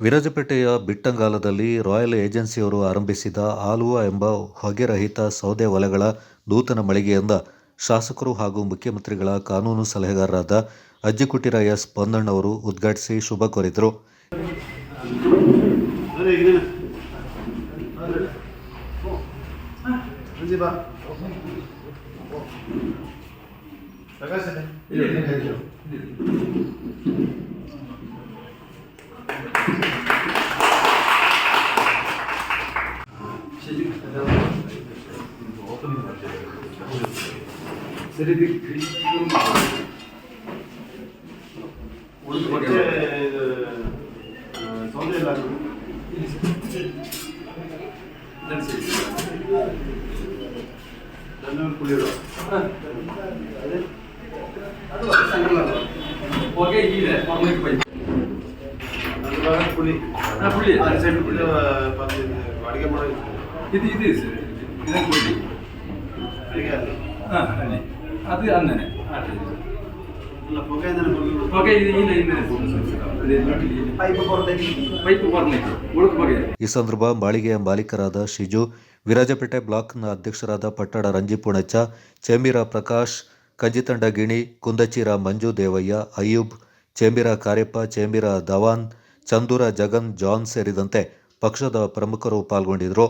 ವಿರಾಜಪೇಟೆಯ ಬಿಟ್ಟಂಗಾಲದಲ್ಲಿ royal ಏಜೆನ್ಸಿಯವರು ಆರಂಭಿಸಿದ ಆಲುವ ಎಂಬ ಹೊಗೆರಹಿತ ಸೌದೆ ಒಲೆಗಳ ನೂತನ ಮಳಿಗೆಯಿಂದ ಶಾಸಕರು ಹಾಗೂ ಮುಖ್ಯಮಂತ್ರಿಗಳ ಕಾನೂನು ಸಲಹೆಗಾರರಾದ ಅಜ್ಜಿಕುಟಿರ ಎಸ್ ಅವರು ಉದ್ಘಾಟಿಸಿ ಶುಭ ಕೋರಿದರು ಓಪನಿಂಗ್ ಸೌಂದರ್ಯ ಅದು ಕುಳಿಯೋದು ಓಕೆ ಇದೆ ಮಾಮೂಲಿ ಪಂಚ ಪುಳಿ ಪುಳಿ ಅಡಿಗೆ ಮಾಡೋದು ಇದು ಇದು ಸರ್. ಇದನ್ನು ಕೊಡಿ ಹಾಂ ಅಲ್ಲಿ. ಅದು ಬಗೆ ಈ ಸಂದರ್ಭ ಮಾಳಿಗೆಯ ಮಾಲೀಕರಾದ ಶಿಜು ವಿರಾಜಪೇಟೆ ಬ್ಲಾಕ್ನ ಅಧ್ಯಕ್ಷರಾದ ಪಟ್ಟಣ ರಂಜಿಪುಣಚ್ಚ ಚೇಮಿರ ಪ್ರಕಾಶ್ ಕಂಜಿತಂಡ ಗಿಣಿ ಕುಂದಚೀರ ಮಂಜು ದೇವಯ್ಯ ಅಯ್ಯೂಬ್ ಚೇಂಬಿರ ಕಾರ್ಯಪ್ಪ ಚೇಂಬಿರ ಧವಾನ್ ಚಂದೂರ ಜಗನ್ ಜಾನ್ ಸೇರಿದಂತೆ ಪಕ್ಷದ ಪ್ರಮುಖರು ಪಾಲ್ಗೊಂಡಿದ್ದರು.